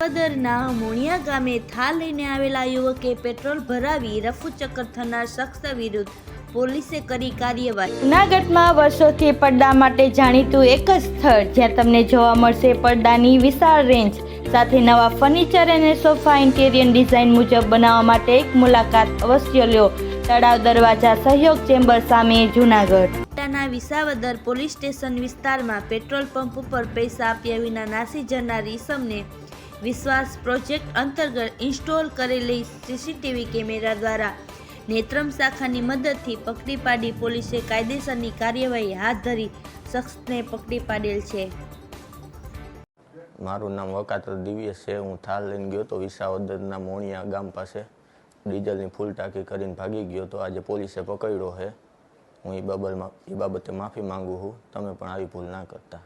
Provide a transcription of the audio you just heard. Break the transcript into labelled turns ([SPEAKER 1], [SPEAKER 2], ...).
[SPEAKER 1] પદરના મુણિયા ગામે થાળ લઈને આવેલા યુવકે પેટ્રોલ ભરાવી રફુ ચક્કર થનાર શખ્સ વિરુદ્ધ પોલીસે કરી કાર્યવાહી. જુનાગઢમાં વર્ષોથી પડદા માટે જાણીતું એક જ સ્થળ જ્યાં તમને જોવા મળશે પડદાની વિશાળ રેન્જ સાથે નવા ફર્નિચર અને સોફા ઇન્ટેરિયર ડિઝાઇન મુજબ બનાવવા માટે એક મુલાકાત અવશ્ય લ્યો તળાવ દરવાજા સહયોગ ચેમ્બર સામે જુનાગઢ. પાટાના વિસાવદર પોલીસ સ્ટેશન વિસ્તારમાં પેટ્રોલ પંપ ઉપર પૈસા આપ્યા વિના નાસી જનાર ઈસમને વિશ્વાસ પ્રોજેક્ટ અંતર્ગત ઇન્સ્ટોલ કરેલી સીસીટીવી કેમેરા દ્વારા નેત્રમ શાખાની મદદથી પકડી પાડી પોલીસે કાયદેસરની કાર્યવાહી હાથ ધરી શખ્સને પકડી પાડેલ છે.
[SPEAKER 2] મારું નામ વકાતર દિવ્ય છે. હું થાળ લઈને ગયો તો વિસાવદરના મોણિયા ગામ પાસે ડીઝલની ફૂલ ટાંકી કરીને ભાગી ગયો તો આજે પોલીસે પકડ્યો છે. હું એ બાબતમાં એ બાબતે માફી માંગુ છું. તમે પણ આવી ભૂલ ના કરતા.